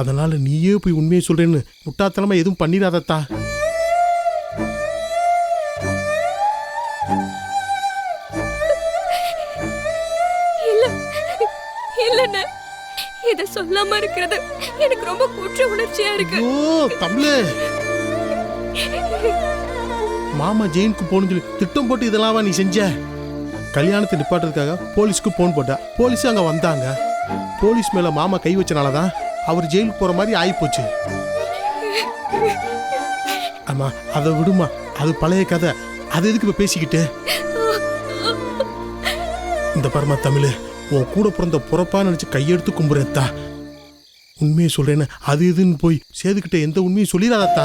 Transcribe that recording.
அதனால நீயே போய் உண்மையை சொல்றேன்னு முட்டாத்தனமா எதுவும் பண்ணிடாதத்தா. இத சொல்லாம இருக்கிறது எனக்கு ரொம்ப குற்ற உணர்ச்சியா இருக்கு. ஐயோ தமிழே. மாமா ஜெயிலுக்கு போகணும்னு சொல்லி திட்டம் போட்டு இதெல்லாம் நீ செஞ்ச? கல்யாணத்தை நிப்பாட்டுறதுக்காக போலீஸ்க்கு போன் போட்டா. போலீஸ் அங்க வந்தாங்க. போலீஸ் மேல மாமா கை வச்சனால தான் அவர் ஜெயிலுக்கு போற மாதிரி ஆயிப்போச்சு. ஆமா அதை விடுமா? அது பழைய கதை. அது எதுக்கு இப்ப பேசிக்கிட்டு? இந்த பரமா தமிழ் உன் கூட பிறந்த புறப்பா நினைச்சு கையெடுத்து கும்புறேத்தா உண்மையை சொல்றேன்னு அது இதுன்னு போய் சேதுக்கிட்ட எந்த உண்மையும் சொல்லிடாதத்தா